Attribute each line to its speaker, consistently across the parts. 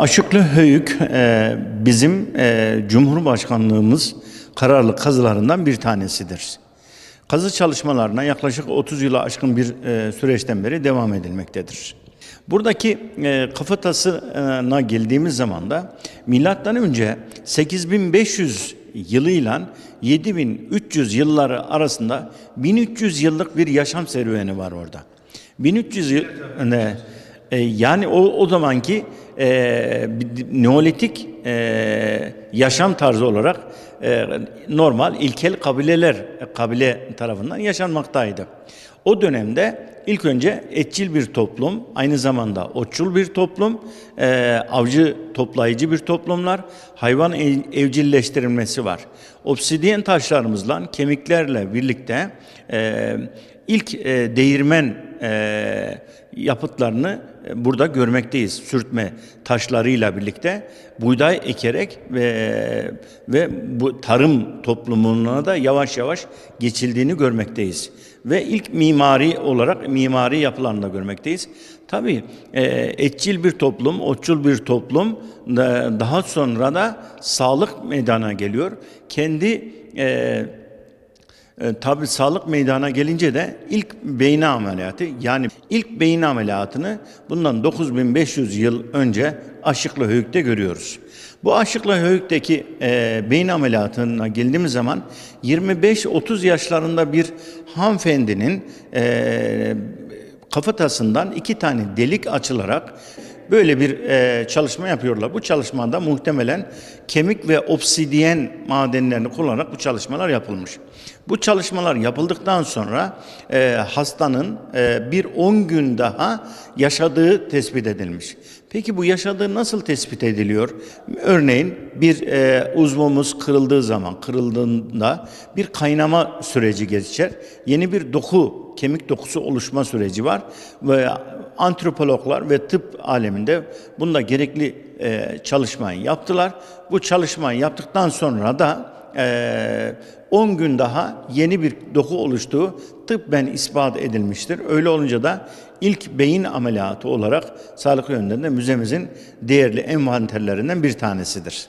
Speaker 1: Aşıklı Höyük e, bizim e, Cumhurbaşkanlığımız kararlı kazılarından bir tanesidir. Kazı çalışmalarına yaklaşık 30 yıla aşkın bir e, süreçten beri devam edilmektedir. Buradaki kafatasına geldiğimiz zaman da milattan önce 8500 yılıyla 7300 yılları arasında 1300 yıllık bir yaşam serüveni var orada. 1300 yıl yani o, o zamanki e, neolitik e, yaşam tarzı olarak e, normal ilkel kabileler kabile tarafından yaşanmaktaydı. O dönemde ilk önce etçil bir toplum, aynı zamanda otçul bir toplum, e, avcı toplayıcı bir toplumlar, hayvan ev- evcilleştirilmesi var. Obsidiyen taşlarımızla, kemiklerle birlikte e, ilk e, değirmen e, yapıtlarını burada görmekteyiz. Sürtme taşlarıyla birlikte buğday ekerek ve ve bu tarım toplumuna da yavaş yavaş geçildiğini görmekteyiz. Ve ilk mimari olarak mimari yapılarını da görmekteyiz. Tabii e, etçil bir toplum, otçul bir toplum da- daha sonra da sağlık meydana geliyor. Kendi e, e, tabi sağlık meydana gelince de ilk beyin ameliyatı yani ilk beyin ameliyatını bundan 9500 yıl önce Aşıklı Höyük'te görüyoruz. Bu Aşıklı Höyük'teki e, beyin ameliyatına geldiğimiz zaman 25-30 yaşlarında bir hanımefendinin e, kafatasından iki tane delik açılarak böyle bir e, çalışma yapıyorlar. Bu çalışmada muhtemelen kemik ve obsidiyen madenlerini kullanarak bu çalışmalar yapılmış. Bu çalışmalar yapıldıktan sonra e, hastanın e, bir 10 gün daha yaşadığı tespit edilmiş. Peki bu yaşadığı nasıl tespit ediliyor? Örneğin bir e, uzvumuz kırıldığı zaman, kırıldığında bir kaynama süreci geçer. Yeni bir doku, kemik dokusu oluşma süreci var ve antropologlar ve tıp aleminde bunda gerekli e, çalışmayı yaptılar. Bu çalışmayı yaptıktan sonra da e, 10 gün daha yeni bir doku oluştuğu tıbben ispat edilmiştir. Öyle olunca da ilk beyin ameliyatı olarak sağlık yönünde de müzemizin değerli envanterlerinden bir tanesidir.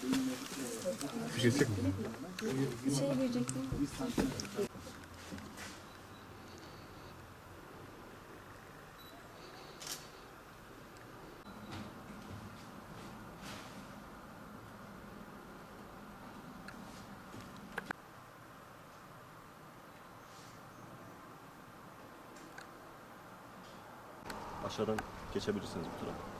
Speaker 2: Şey verecektim.
Speaker 3: Aşağıdan geçebilirsiniz bu tarafa.